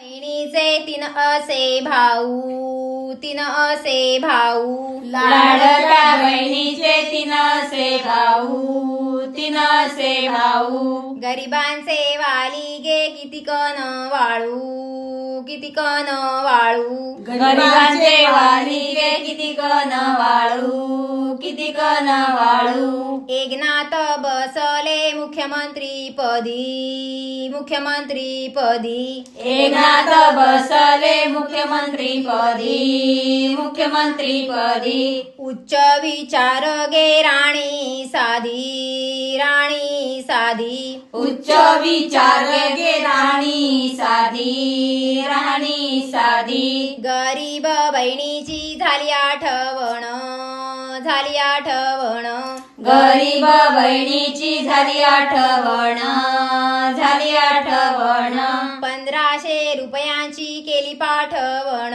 बहिणीचे तीन असे भाऊ तीन असे भाऊ. लाडक्या बहिणीचे तीनसे भाऊ तीनसे भाऊ. गरिबांचे वाली गे किती कन वाळू. किती कन वाळू? गरिबांचे वाली गे किती कन वाळू? किती कन वाळू? एकनाथ बसले मुख्यमंत्री पदी मुख्यमंत्री पदी. एकनाथ बसले मुख्यमंत्री पदी मुख्यमंत्री पदी. उच्च विचार गे राणी साधी. साधी उच्च विचार गे राणी साधी राणी साधी। गरीब बहिणीची झाली आठवण झाली आठवण। गरीब बहिणीची झाली आठवण झाली आठवण। पंधराशे रुपयांची केली पाठवण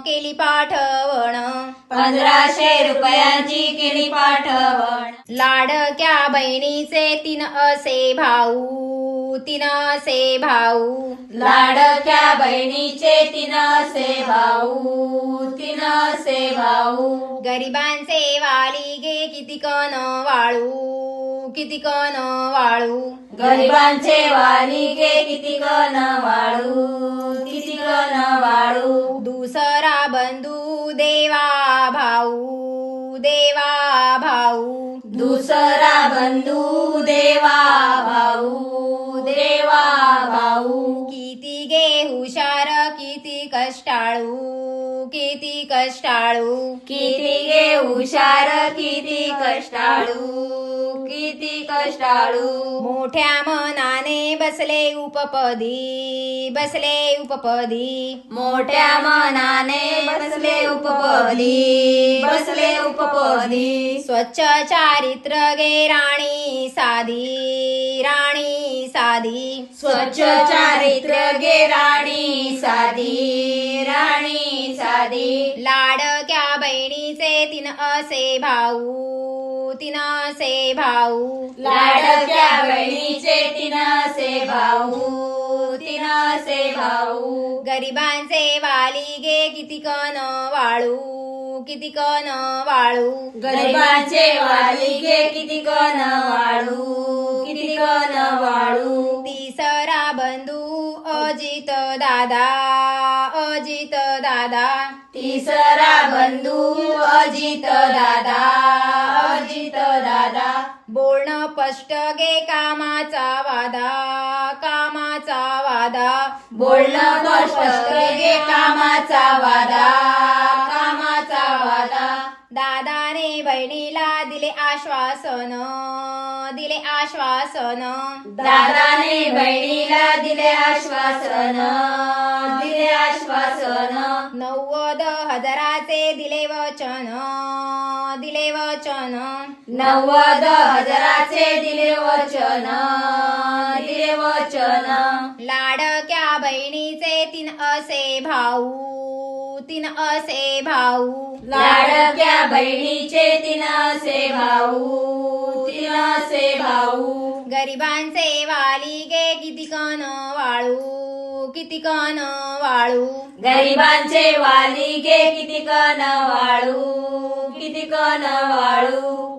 केली पाठवण. पंधराशे रुपयांची केली पाठवण. लाडक्या बहिणीचे तीन असे भाऊ तीन असे भाऊ. लाडक्या बहिणीचे तीनसे भाऊ तीनसे भाऊ. गरिबांचे वाली गे किती कन वाळू. किती कन वाळू? गरिबांचे वाली गे किती कन वाळू? किती कन वाळू? दुसरा बंधू देवा भाऊ देवा भाऊ. दुसरा बंधू देवा भाऊ देवा भाऊ. किती गे हुशार किती कष्टाळू किती कष्टाळू. किती गे हुशार किती कष्टाळू. किती कष्टाळू. मोठ्या मनाने बसले उपपदी बसले उपपदी. मोठ्या मनाने बसले उपपदी बसले उपपदी. स्वच्छ चारित्र गे राणी साधी राणी साधी. स्वच्छ चारित्र गे राणी साधी राणी साधी. लाडक्या बहिणीचे तीन असे भाऊ. तीन असे भाऊ. लाडक्या बहिणीचे तीनसे भाऊ. तीनसे भाऊ. गरिबांचे वाली गे किती कन वाळू. किती कन वाळू. गरिबांचे वाली गे किती कन वाळू. किती कन वाळू. तिसरा बंधू अजित दादा. अजित दादा. तिसरा बंधू अजित दादा. अजित दादा. बोलणं स्पष्ट गे कामाचा वादा. कामाचा वादा. बोलणं स्पष्ट गे कामाचा वादा. बहिणीला दिले आश्वासन दिले आश्वासन. दादाने बहिणीला दिले आश्वासन दिले आश्वासन. नव्वद हजाराचे दिले वचन दिले वचन. नव्वद हजाराचे दिले वचन दिले वचन. लाडक्या बहिणीचे तीन असे भाऊ. तीन असे भाऊ. लाडक्या बहिणीचे तीनसे भाऊ. तीनसे भाऊ. गरिबांचे वाली गे किती कन वाळू किती कन वाळू. गरिबांचे वाली गे किती कन वाळू किती कन वाळू.